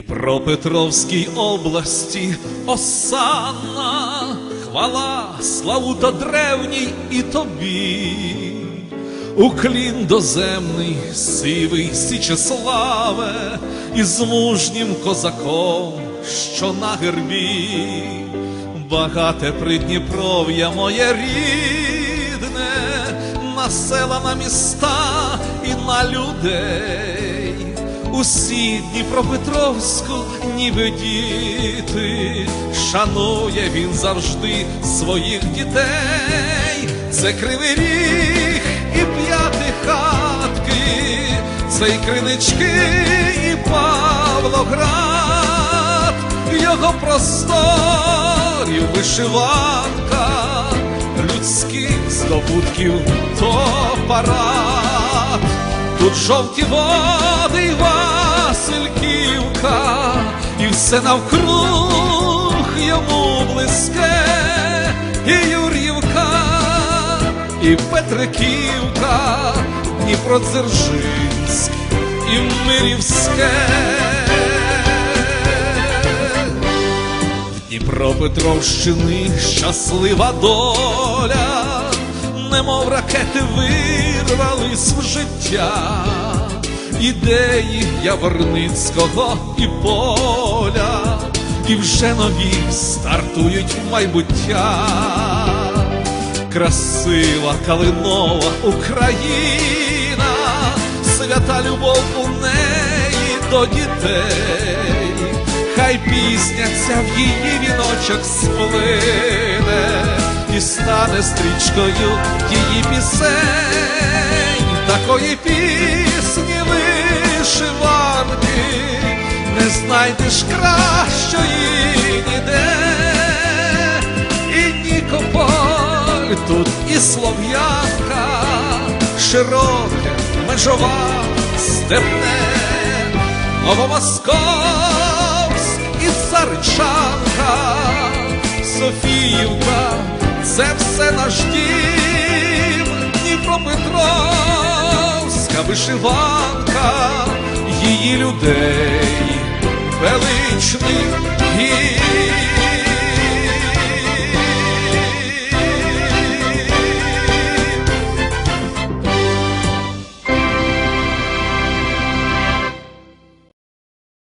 Дніпропетровській області осанна, хвала, славу та древній і тобі. Уклін доземний, сивий Січеславе, із мужнім козаком, що на гербі, багате Придніпров'я моє рідне, на села, на міста і на людей. Усі Дніпропетровську, ніби діти, шанує він завжди своїх дітей. Це кривий ріг і п'яти хатки, це й кринички, і Павлоград, його просторів вишиванка, людських здобутків то парад. Тут жовті води Васильківка, і все навкруг йому близьке, і Юр'ївка, і Петриківка, і Дніпродзержинськ, і Мирівське. В Дніпропетровщини щаслива доля, немов ракети вирвались в життя, ідеї Яворницького і поля, і вже нові стартують в майбуття. Красива калинова Україна, свята любов у неї до дітей, хай пісня ця в її віночок сплине і стане стрічкою її пісень, такої пісні вишиванки, не знайдеш кращої ніде, і Нікополь тут і Слов'янка, широке, межова, степне, Новомосковськ і Царичанка, Софіївка, це все наш дім, вишиванка її людей величних гір.